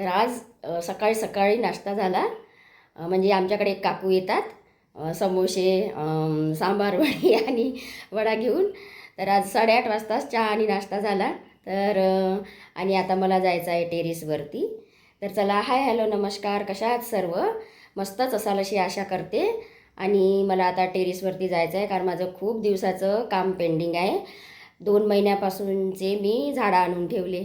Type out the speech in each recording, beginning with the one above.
तर आज सकाळी सकाळी नाश्ता झाला. म्हणजे आमच्याकडे एक काकू येतात. समोसे सांबार वडी आणि वडा घेऊन. तर आज साडेआठ वाजताच चहा आणि नाश्ता झाला. तर आणि आता मला जायचं आहे टेरेसवरती. तर चला हाय हॅलो नमस्कार. कशा आहात सर्व? मस्तच असाल अशी आशा करते. आणि मला आता टेरेसवरती जायचं आहे कारण माझं खूप दिवसाचं काम पेंडिंग आहे. दोन महिन्यापासूनचे मी झाडं आणून ठेवले.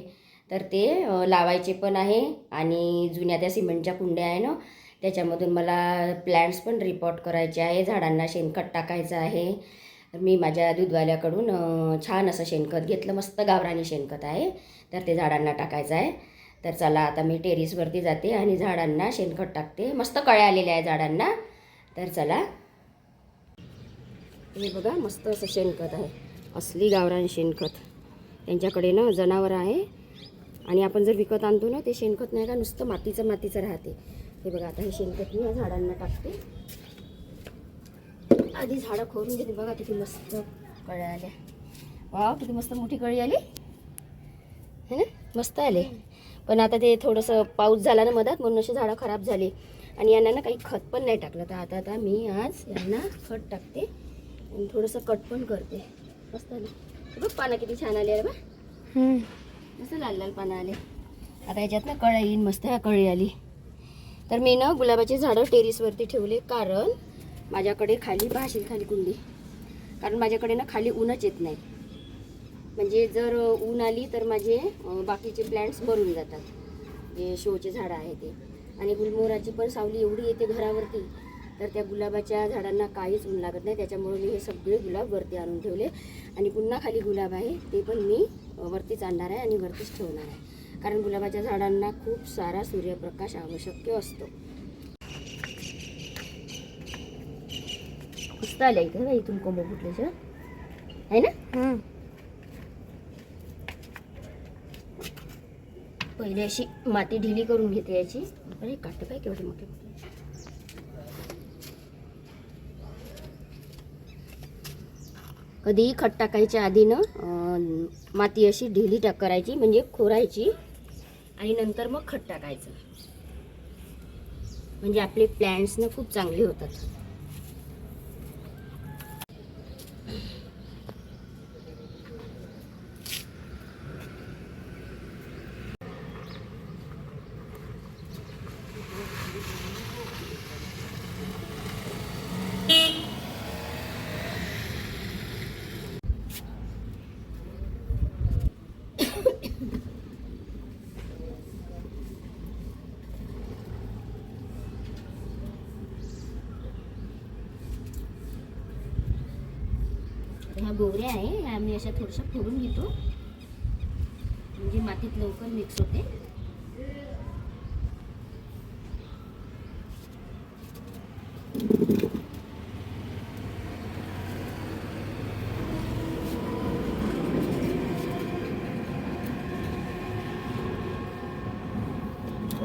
तर ते लावायचे पण आहे आणि जुन्या त्या सिमेंटच्या कुंड्या आहे ना त्याच्यामधून मला प्लॅन्ट्स पण रिपोर्ट करायचे आहे. झाडांना शेणखत टाकायचं आहे. तर मी माझ्या दूधवाल्याकडून छान असं शेणखत घेतलं. मस्त गावरानी शेणखत आहे. तर ते झाडांना टाकायचं आहे. तर चला आता मी टेरिसवरती जाते आणि झाडांना शेणखत टाकते. मस्त कळ्या आलेल्या आहे झाडांना. तर चला. हे बघा मस्त असं शेणखत आहे. असली गावरान शेणखत. त्यांच्याकडे ना जनावर आहे. आणि आपण जर विकत आणतो ना ते शेणखत नाही का नुसतं मातीचं मातीचं राहते. हे बघा आता हे शेणखत मी या झाडांना टाकते. आधी झाडं खोरून घेते. बघा किती मस्त कळ्या आल्या. वा किती मस्त मोठी कळी आली. है ना मस्त आले. पण आता ते थोडंसं पाऊस झाला ना मधात म्हणून अशी झाडं खराब झाली. आणि यांना ना काही खत पण नाही टाकलं. तर आता आता मी आज यांना खत टाकते. आणि थोडंसं कट पण करते. मस्त आलं. बघ पानं किती छान आले अरे बा. जसं लाल लाल पानं आले. आता याच्यातनं ना कळ्या येईन मस्त ह्या कळी आली. तर मी ना गुलाबाची झाडं टेरिसवरती ठेवले कारण माझ्याकडे खाली पाहशील खाली कुंडी. कारण माझ्याकडे ना खाली ऊनच येत नाही. म्हणजे जर ऊन आली तर माझे बाकीचे प्लॅन्ट्स मरून जातात. जे शोचे झाडं आहे ते. आणि गुलमोहराची पण सावली एवढी येते घरावरती तर त्या गुलाबाच्या झाडांना काहीच ऊन लागत नाही. त्याच्यामुळे मी हे सगळे गुलाब वरती आणून ठेवले. आणि पुन्हा खाली गुलाब आहे ते पण मी वरतीच आणणार आहे आणि वरतीच ठेवणार आहे. कारण गुलाबाच्या झाडांना खूप सारा सूर्यप्रकाश आवश्यक असतो. आल्या इथं इथून कोंब फुटल्याच्या. आहे ना? पहिले अशी माती ढिली करून घेते याची. अरे काट काय केवढे मोठे मोठे कधीही खत टाकायच्या आधीनं माती अशी ढिली टाक करायची म्हणजे खोरायची. आणि नंतर मग खत टाकायचं. म्हणजे आपले प्लॅन्ट्सनं खूप चांगले होतात ह्या गोवऱ्या आहे. आम्ही अशा थोडंसं फोडून घेतो. म्हणजे मातीत लवकर मिक्स होते.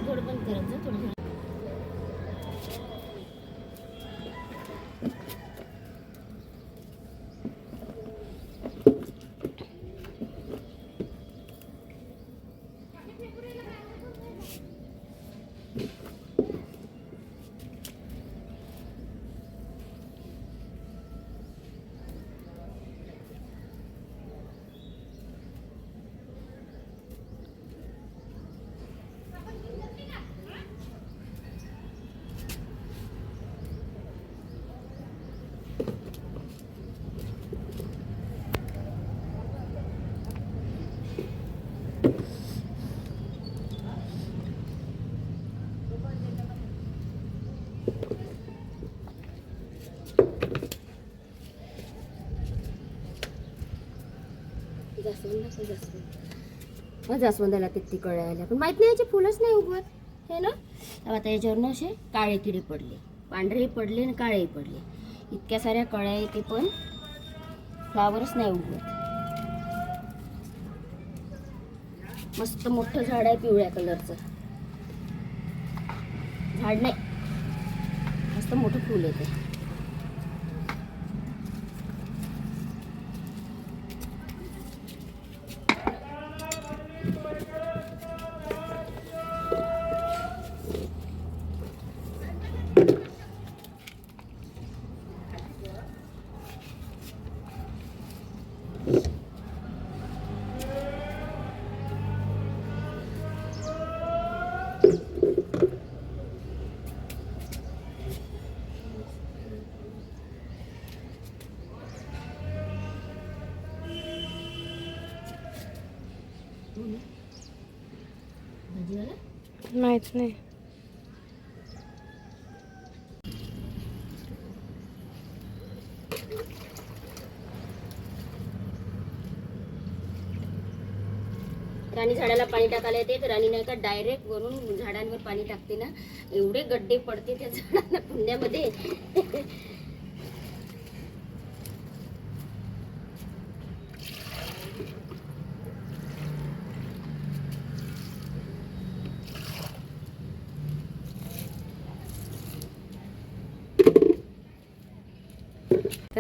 थोडं पण करत जा थोडं थोडं जास्वंद जास्वंद मग जास्वंदाला किती कळ्या आल्या पण माहीत नाही याचे फुलंच नाही उगवत. हे ना? तर आता याच्यावर ना असे काळे किडे पडले. पांढरेही पडले आणि काळेही पडले. इतक्या साऱ्या कळ्या येते पण फ्लावरच नाही उगवत. मस्त मोठं झाड आहे पिवळ्या कलरचं. झाड नाही. मस्त मोठं फुल येते माहीत नाही. राणी झाडाला पाणी टाकायला येते तर राणी नाही का डायरेक्ट वरून झाडांवर पाणी टाकते ना. एवढे गड्डे पडते त्या झाडांना कुंड्यामध्ये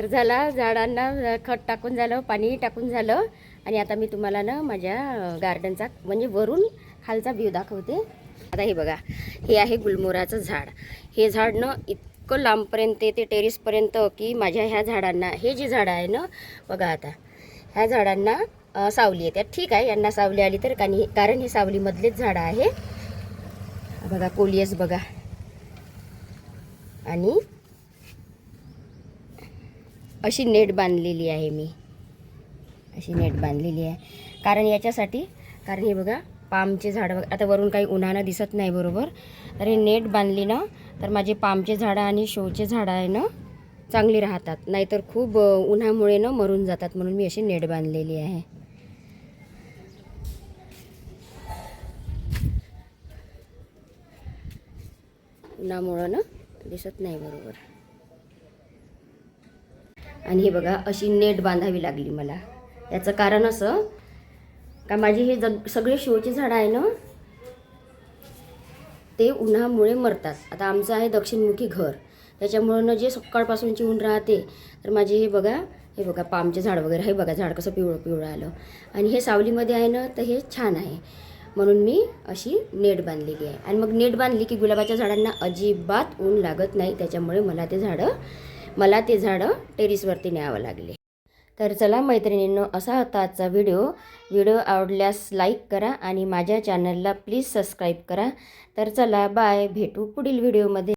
तर झाला झाडांना खत टाकून झालं पाणी टाकून झालं. आणि आता मी तुम्हाला ना माझ्या गार्डनचा म्हणजे वरून खालचा व्ह्यू दाखवते. आता हे बघा हे आहे गुलमोराचं झाड. हे झाड ना इतकं लांबपर्यंत येते टेरेसपर्यंत की माझ्या ह्या झाडांना हे जे झाडं आहे ना बघा आता. ह्या झाडांना सावली येते ठीक आहे यांना सावली आली तर कानी कारण हे सावलीमधलेच झाडं आहे. बघा कोलियस बघा. आणि अशी नेट बांधलेली आहे मी. अशी नेट बांधलेली आहे. कारण याच्यासाठी कारण हे बघा पामचे झाडं बघा आता वरून काही उन्हानं दिसत नाही बरोबर. तर हे नेट बांधली ना तर माझे पामचे झाडं आणि शोचे झाडं आहे ना चांगली राहतात. नाहीतर खूप उन्हामुळे ना मरून जातात. म्हणून मी अशी नेट बांधलेली आहे. उन्हामुळं ना दिसत नाही बरोबर. आणि हे बघा अशी नेट बांधावी लागली मला. याचं कारण असं का माझे हे जग सगळे शोचे झाडं आहे ना ते उन्हामुळे मरतात. आता आमचं आहे दक्षिणमुखी घर. त्याच्यामुळं ना जे सकाळपासूनची ऊन राहते तर माझे हे बघा हे बघा पामचे झाड वगैरे हे बघा झाड कसं पिवळं पिवळं आलं. आणि हे सावलीमध्ये आहे ना तर हे छान आहे. म्हणून मी अशी नेट बांधलेली आहे. आणि मग नेट बांधली की गुलाबाच्या झाडांना अजिबात ऊन लागत नाही त्याच्यामुळे मला ते झाडं मला ते झाडं टेरिसवरती न्यावं लागले. तर चला मैत्रिणींनो असा होता आजचा व्हिडिओ. व्हिडिओ आवडल्यास लाईक करा आणि माझ्या चॅनलला प्लीज सबस्क्राईब करा. तर चला बाय. भेटू पुढील व्हिडिओमध्ये.